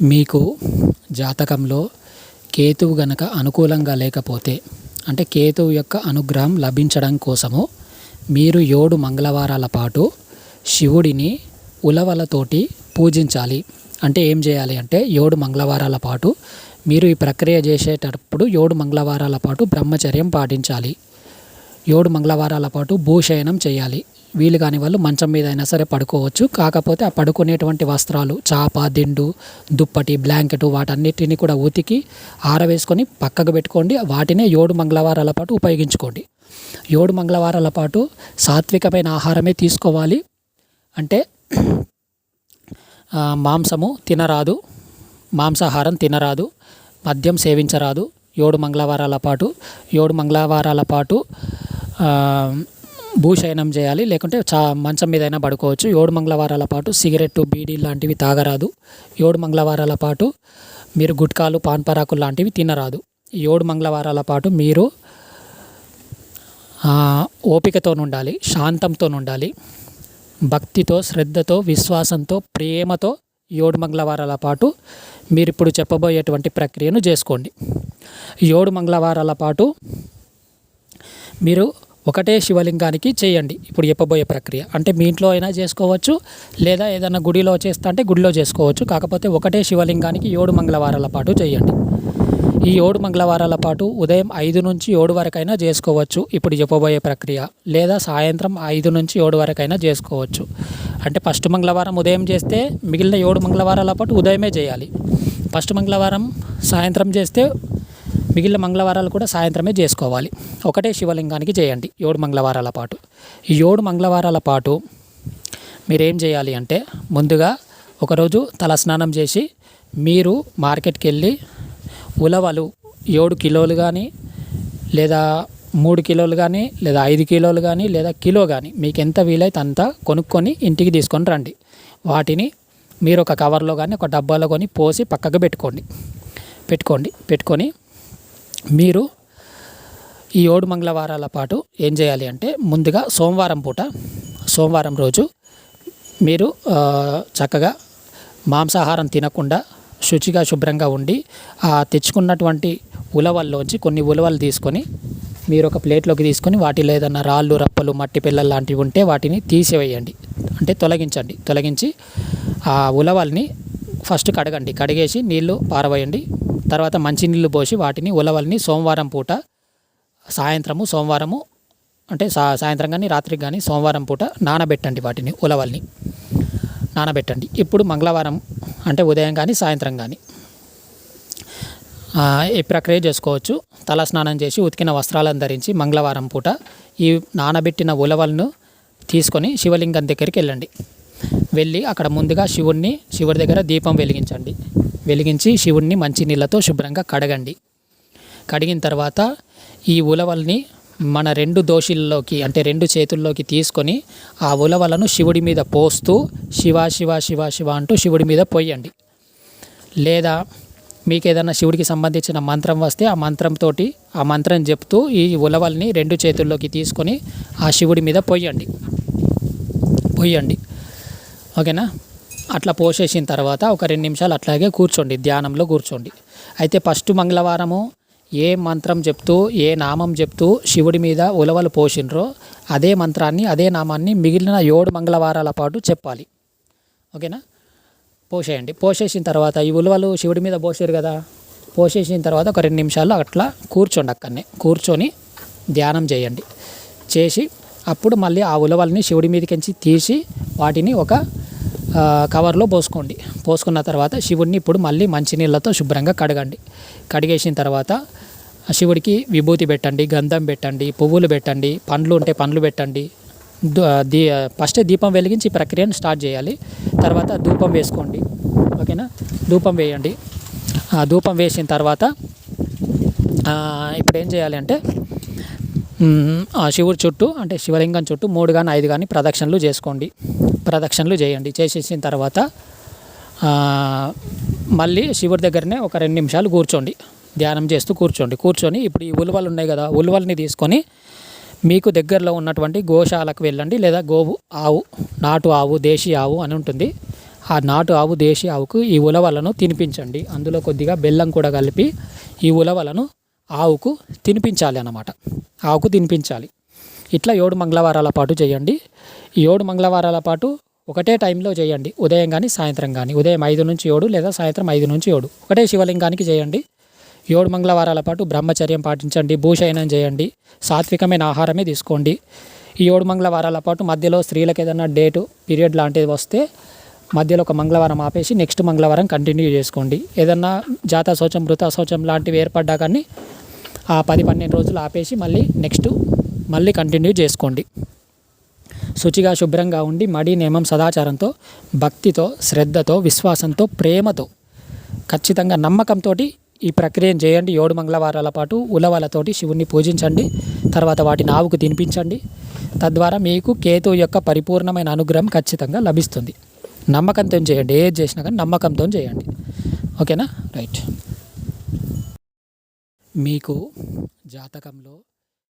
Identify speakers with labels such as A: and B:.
A: మీకు జాతకంలో కేతువు గనక అనుకూలంగా లేకపోతే అంటే కేతువు యొక్క అనుగ్రహం లభించడం కోసము మీరు ఏడు మంగళవారాల పాటు శివుడిని ఉలవలతోటి పూజించాలి. అంటే ఏం చేయాలి అంటే ఏడు మంగళవారాల పాటు మీరు ఈ ప్రక్రియ చేసేటప్పుడు ఏడు మంగళవారాల పాటు బ్రహ్మచర్యం పాటించాలి. ఏడు మంగళవారాల పాటు భూశయనం చేయాలి. వీలు కాని వాళ్ళు మంచం మీద అయినా సరే పడుకోవచ్చు. కాకపోతే ఆ పడుకునేటువంటి వస్త్రాలు చాప దిండు దుప్పటి బ్లాంకెట్ వాటన్నిటిని కూడా ఉతికి ఆరవేసుకొని పక్కకు పెట్టుకోండి. వాటినే ఏడు మంగళవారాల పాటు ఉపయోగించుకోండి. ఏడు మంగళవారాల పాటు సాత్వికమైన ఆహారమే తీసుకోవాలి. అంటే మాంసము తినరాదు. మాంసాహారం తినరాదు. మద్యం సేవించరాదు. ఏడు మంగళవారాల పాటు ఏడు మంగళవారాల పాటు భూశయనం చేయాలి లేకుంటే చా మంచం మీద అయినా పడుకోవచ్చు. ఏడు మంగళవారాల పాటు సిగరెట్ బీడీ లాంటివి తాగరాదు. ఏడు మంగళవారాల పాటు మీరు గుట్కాలు పాన్పరాకులు లాంటివి తినరాదు. ఏడు మంగళవారాల పాటు మీరు ఓపికతో ఉండాలి శాంతంతో ఉండాలి భక్తితో శ్రద్ధతో విశ్వాసంతో ప్రేమతో ఏడు మంగళవారాల పాటు మీరు ఇప్పుడు చెప్పబోయేటువంటి ప్రక్రియను చేసుకోండి. ఏడు మంగళవారాల పాటు మీరు ఒకటే శివలింగానికి చేయండి. ఇప్పుడు చెప్పబోయే ప్రక్రియ. అంటే మీ ఇంట్లో అయినా చేసుకోవచ్చు లేదా ఏదైనా గుడిలో చేస్తా అంటే గుడిలో చేసుకోవచ్చు. కాకపోతే ఒకటే శివలింగానికి ఏడు మంగళవారాల పాటు చేయండి. ఈ ఏడు మంగళవారాల పాటు ఉదయం ఐదు నుంచి ఏడు వరకైనా చేసుకోవచ్చు. ఇప్పుడు చెప్పబోయే ప్రక్రియ. లేదా సాయంత్రం ఐదు నుంచి ఏడు వరకైనా చేసుకోవచ్చు. అంటే ఫస్ట్ మంగళవారం ఉదయం చేస్తే మిగిలిన ఏడు మంగళవారాల పాటు ఉదయమే చేయాలి. ఫస్ట్ మంగళవారం సాయంత్రం చేస్తే మిగిలిన మంగళవారాలు కూడా సాయంత్రమే చేసుకోవాలి. ఒకటే శివలింగానికి చేయండి ఏడు మంగళవారాల పాటు. ఈ ఏడు మంగళవారాల పాటు మీరేం చేయాలి అంటే ముందుగా ఒకరోజు తలస్నానం చేసి మీరు మార్కెట్కి వెళ్ళి ఉలవలు ఏడు కిలోలు కానీ లేదా మూడు కిలోలు కానీ లేదా ఐదు కిలోలు కానీ లేదా కిలో కానీ మీకు ఎంత వీలైతే అంత కొనుక్కొని ఇంటికి తీసుకొని రండి. వాటిని మీరు ఒక కవర్లో కానీ ఒక డబ్బాలో కొని పోసి పక్కకు పెట్టుకోండి. పెట్టుకోండి. పెట్టుకొని మీరు ఈ ఏడు మంగళవారాల పాటు ఏం చేయాలి అంటే ముందుగా సోమవారం పూట సోమవారం రోజు మీరు చక్కగా మాంసాహారం తినకుండా శుచిగా శుభ్రంగా ఉండి ఆ తెచ్చుకున్నటువంటి ఉలవల్లోంచి కొన్ని ఉలవలు తీసుకొని మీరు ఒక ప్లేట్లోకి తీసుకొని వాటిలో ఏదన్నా రాళ్ళు రప్పలు మట్టి పిల్లలు లాంటివి ఉంటే వాటిని తీసివేయండి. అంటే తొలగించండి. తొలగించి ఆ ఉలవల్ని ఫస్ట్ కడగండి. కడిగేసి నీళ్ళు పారవేయండి. తర్వాత మంచినీళ్ళు పోసి వాటిని ఉలవల్ని సోమవారం పూట సాయంత్రము సోమవారము అంటే సా సాయంత్రం కానీ రాత్రికి కానీ సోమవారం పూట నానబెట్టండి వాటిని ఉలవల్ని. నానబెట్టండి. ఇప్పుడు మంగళవారం అంటే ఉదయం కానీ సాయంత్రం కానీ ఈ ప్రక్రియ చేసుకోవచ్చు. తల స్నానం చేసి ఉతికిన వస్త్రాలను ధరించి మంగళవారం పూట ఈ నానబెట్టిన ఉలవలను తీసుకొని శివలింగం దగ్గరికి వెళ్ళండి. వెళ్ళి అక్కడ ముందుగా శివుణ్ణి శివుడి దగ్గర దీపం వెలిగించండి. వెలిగించి శివుణ్ణి మంచినీళ్ళతో శుభ్రంగా కడగండి. కడిగిన తర్వాత ఈ ఉలవల్ని మన రెండు దోషుల్లోకి అంటే రెండు చేతుల్లోకి తీసుకొని ఆ ఉలవలను శివుడి మీద పోస్తూ శివ శివ శివ శివ అంటూ శివుడి మీద పోయండి లేదా మీకు ఏదైనా శివుడికి సంబంధించిన మంత్రం వస్తే ఆ మంత్రంతో ఆ మంత్రం చెప్తూ ఈ ఉలవల్ని రెండు చేతుల్లోకి తీసుకొని ఆ శివుడి మీద పొయ్యండి. పొయ్యండి. ఓకేనా? అట్లా పోసేసిన తర్వాత ఒక రెండు నిమిషాలు అట్లాగే కూర్చోండి ధ్యానంలో కూర్చోండి. అయితే ఫస్ట్ మంగళవారము ఏ మంత్రం చెప్తూ ఏ నామం చెప్తూ శివుడి మీద ఉలవలు పోసినరో అదే మంత్రాన్ని అదే నామాన్ని మిగిలిన ఏడు మంగళవారాల పాటు చెప్పాలి. ఓకేనా? పోసేయండి. పోసేసిన తర్వాత ఈ ఉలవలు శివుడి మీద పోసారు కదా పోసేసిన తర్వాత ఒక రెండు నిమిషాలు అట్లా కూర్చోండి అక్కడనే. కూర్చొని ధ్యానం చేయండి. చేసి అప్పుడు మళ్ళీ ఆ ఉలవల్ని శివుడి మీదకించి తీసి వాటిని ఒక కవర్లో పోసుకోండి. పోసుకున్న తర్వాత శివుడిని ఇప్పుడు మళ్ళీ మంచినీళ్ళతో శుభ్రంగా కడగండి. కడిగేసిన తర్వాత ఆ శివుడికి విభూతి పెట్టండి గంధం పెట్టండి పువ్వులు పెట్టండి పండ్లు ఉంటే పండ్లు పెట్టండి. దీ ఫస్ట్ దీపం వెలిగించి ప్రక్రియను స్టార్ట్ చేయాలి. తర్వాత ధూపం వేసుకోండి. ఓకేనా? ధూపం వేయండి. ఆ ధూపం వేసిన తర్వాత ఇప్పుడు ఏం చేయాలి అంటే ఆ శివుడి చుట్టూ అంటే శివలింగం చుట్టూ మూడు కానీ ఐదు కానీ ప్రదక్షిణలు చేసుకోండి. ప్రదక్షిణలు చేయండి. చేసేసిన తర్వాత మళ్ళీ శివుడి దగ్గరనే ఒక రెండు నిమిషాలు కూర్చోండి. ధ్యానం చేస్తూ కూర్చోండి. కూర్చొని ఇప్పుడు ఈ ఉలువలు ఉన్నాయి కదా ఉలువల్ని తీసుకొని మీకు దగ్గరలో ఉన్నటువంటి గోశాలకు వెళ్ళండి. లేదా గోవు ఆవు నాటు ఆవు దేశీ ఆవు అని ఉంటుంది. ఆ నాటు ఆవు దేశీ ఆవుకు ఈ ఉలవలను తినిపించండి. అందులో కొద్దిగా బెల్లం కూడా కలిపి ఈ ఉలవలను ఆవుకు తినిపించాలి అన్నమాట. ఆవుకు తినిపించాలి. ఇట్లా ఏడు మంగళవారాల పాటు చేయండి. ఈ ఏడు మంగళవారాల పాటు ఒకటే టైంలో చేయండి. ఉదయం కానీ సాయంత్రం కానీ ఉదయం ఐదు నుంచి ఏడు లేదా సాయంత్రం ఐదు నుంచి ఏడు. ఒకటే శివలింగానికి చేయండి. ఏడు మంగళవారాల పాటు బ్రహ్మచర్యం పాటించండి. భూషయనం చేయండి. సాత్వికమైన ఆహారమే తీసుకోండి. ఈ ఏడు మంగళవారాల పాటు మధ్యలో స్త్రీలకు ఏదైనా డేటు పీరియడ్ లాంటిది వస్తే మధ్యలో ఒక మంగళవారం ఆపేసి నెక్స్ట్ మంగళవారం కంటిన్యూ చేసుకోండి. ఏదన్నా జాత శౌచం మృత శౌచం లాంటివి ఏర్పడ్డా కానీ ఆ పది పన్నెండు రోజులు ఆపేసి మళ్ళీ నెక్స్ట్ మళ్ళీ కంటిన్యూ చేసుకోండి. శుచిగా శుభ్రంగా ఉండి మడి నియమం సదాచారంతో భక్తితో శ్రద్ధతో విశ్వాసంతో ప్రేమతో ఖచ్చితంగా నమ్మకంతో ఈ ప్రక్రియను చేయండి. ఏడు మంగళవారాల పాటు ఉలవలతోటి శివుణ్ణి పూజించండి. తర్వాత వాటిని ఆవుకు తినిపించండి. తద్వారా మీకు కేతు యొక్క పరిపూర్ణమైన అనుగ్రహం ఖచ్చితంగా లభిస్తుంది. నమ్మకంతో చేయండి. ఏది చేసినా కానీ నమ్మకంతో చేయండి. ఓకేనా? రైట్. మీకు జాతకంలో